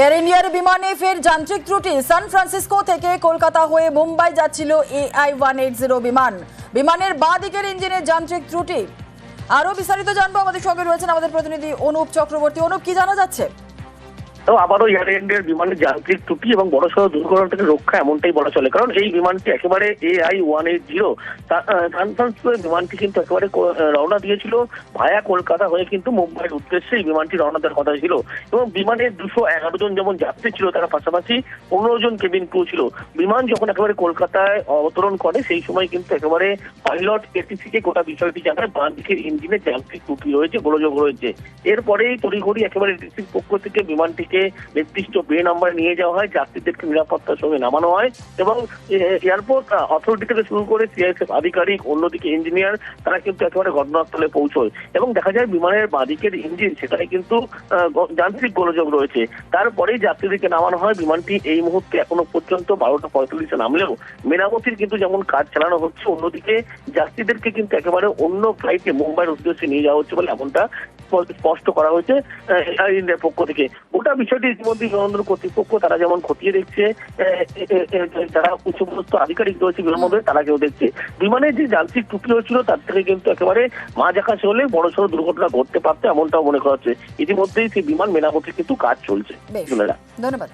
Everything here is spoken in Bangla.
এয়ার ইন্ডিয়ার বিমানে ফের যান্ত্রিক ত্রুটি। সান ফ্রান্সিসকো থেকে কলকাতা হয়ে মুম্বাই যাচ্ছিল এআই ওয়ান এইট জিরো বিমান। বিমানের বাঁ দিকের ইঞ্জিনের যান্ত্রিক ত্রুটি। আরও বিস্তারিত জানব আমাদের সঙ্গে রয়েছেন আমাদের প্রতিনিধি অনুপ চক্রবর্তী। অনুপ, কি জানা যাচ্ছে? তো আবারও এয়ার ইন্ডিয়ার বিমানের যান্ত্রিক ত্রুটি এবং বড়সড় দুর্ঘটনা থেকে রক্ষা এমনটাই বলা চলে। কারণ এই বিমানটি একেবারে এআই ওয়ান এইট জিরো বিমানটি কিন্তু একেবারে রওনা দিয়েছিল ভায়া কলকাতা হয়ে কিন্তু মুম্বাইয়ের উদ্দেশ্যে এই বিমানটি রওনা দেওয়ার কথা ছিল। এবং বিমানের দুশো এগারো জন যেমন যাত্রী ছিল, তার পাশাপাশি পনেরো জন কেবিন ক্রু ছিল। বিমান যখন একেবারে কলকাতায় অবতরণ করে, সেই সময় কিন্তু একেবারে পাইলট এটিসিকে গোটা বিষয়টি জানায় বাঁ দিকের ইঞ্জিনের যান্ত্রিক ত্রুটি রয়েছে, গোলযোগ রয়েছে। এরপরেই তড়িঘড়ি একেবারে এটিসির পক্ষ থেকে বিমানটিকে নির্দিষ্ট বে নাম্বার নিয়ে যাওয়া হয়, যাত্রীদেরকে নিরাপত্তার সঙ্গে নামানো হয় এবং এয়ারপোর্ট অথরিটি থেকে শুরু করে সিআইএসএফ আধিকারিক, অন্যদিকে ইঞ্জিনিয়ার তারা কিন্তু একেবারে ঘটনাস্থলে পৌঁছয়। এবং দেখা যায় বিমানের বাঁদিকের ইঞ্জিন সেটাই কিন্তু যান্ত্রিক গোলযোগ রয়েছে। তারপরেই যাত্রীদেরকে নামানো হয়। বিমানটি এই মুহূর্তে এখনও পর্যন্ত বারোটা পঁয়তাল্লিশে নামলেও মেরামতির কিন্তু যেমন কাজ চালানো হচ্ছে, অন্যদিকে যাত্রীদেরকে কিন্তু একেবারে অন্য ফ্লাইটে মুম্বাইয়ের উদ্দেশ্যে নিয়ে যাওয়া হচ্ছে বলে এমনটা স্পষ্ট করা হয়েছে ইন্ডিয়ার পক্ষ থেকে। গোটা বিষয়টি ইতিমধ্যে বিমানবন্দর কর্তৃপক্ষ তারা যেমন খতিয়ে দেখছে যারা উচ্চপদস্থ আধিকারিক রয়েছে বিমানবন্দরে তারা কেউ দেখছে। বিমানের যে যান্ত্রিক ত্রুটি হয়েছিল তার থেকে কিন্তু একেবারে মাঝ আকাশে হলে বড় সড়ো দুর্ঘটনা ঘটতে পারতো এমনটাও মনে করা হচ্ছে। ইতিমধ্যেই সেই বিমান মেরামতির কিন্তু কাজ চলছে। ধন্যবাদ।